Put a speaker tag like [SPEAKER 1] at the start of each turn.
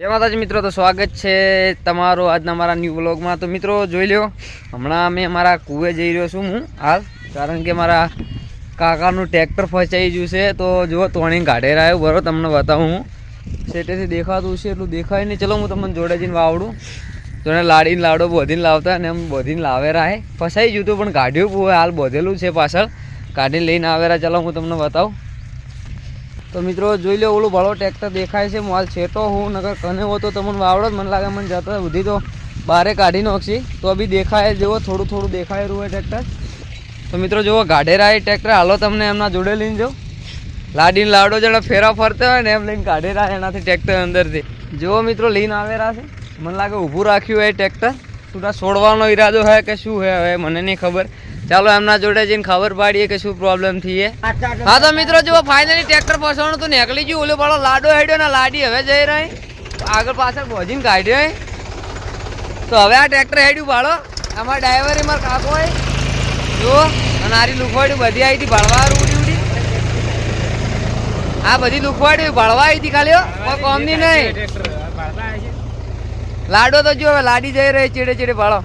[SPEAKER 1] જય માતાજી, મિત્રો, તો સ્વાગત છે તમારું આજના મારા ન્યૂ બ્લોગમાં તો મિત્રો, જોઈ લ્યો, હમણાં અમે મારા કૂવે જઈ રહ્યો છું હું, હાલ. કારણ કે મારા કાકાનું ટ્રેક્ટર ફસાઈ ગયું છે, તો જુઓ, તોણી કાઢે રહ્યો બરો, તમને બતાવું હું. સેટેથી દેખાતું છે, એટલું દેખાય નહીં. ચલો, હું તમને જોડે જઈને વાવડું. જોડે લાડીને લાડો બોધીને લાવતા અને એમ બોધીને લાવે રાહે ફસાઈ ગયું હતું પણ કાઢ્યું હાલ બોધેલું છે પાછળ. કાઢીને લઈને આવેરા. ચલો, હું તમને બતાવું. તો મિત્રો, જોઈ લો, ઓલું ભાડો ટ્રેક્ટર દેખાય છે માલ છેટો હું નગર કને હો તો તમને વાવડો જ મને લાગે, મને જતા બધી તો બારે કાઢી નાખશી. તો બી દેખાય જેવો થોડું થોડું દેખાય રહ્યું હોય ટ્રેક્ટર તો મિત્રો, જુઓ ગાઢેરા એ ટ્રેક્ટર હાલો તમને એમના જોડે લઈને જાઓ લાડીને લાડો જણા ફેરા ફરતા હોય ને એમ લઈને કાઢેરા એનાથી ટ્રેક્ટર અંદરથી. જુઓ મિત્રો, લઈને આવેલા છે. મને લાગે, ઊભું રાખ્યું હોય ટ્રેક્ટર સુધા છોડવાનો ઈરાદો હે કે શું હે? હવે મને નહીં ખબર. ચાલો એમના જોડે જઈને ખબર પાડીએ કે શું પ્રોબ્લેમ થઈ હા. તો મિત્રો જો ફાઇનલી ટ્રેક્ટર પસવાનું તો નીકળી ગયું. ઓલો પાડો લાડો હેડ્યો ને લાડી હવે જઈ રહી. આગળ પાછળ ભોજીને કાઢ્યો હે. તો હવે આ ટ્રેક્ટર હેડ્યું ભાડો આમાં ડ્રાઈવર એમાં કાકો હોય જુઓ અને આરી લુખવાડ્યું બધી આવી હતી ભાળવા ઉડી ઉડી. આ બધી લુખવાડ્યું ભાળવા આવી હતી ખાલી કોમની નહીં. લાડો તો જો હવે લાડી જઈ રહી ચીડે ચીડે ભાળો.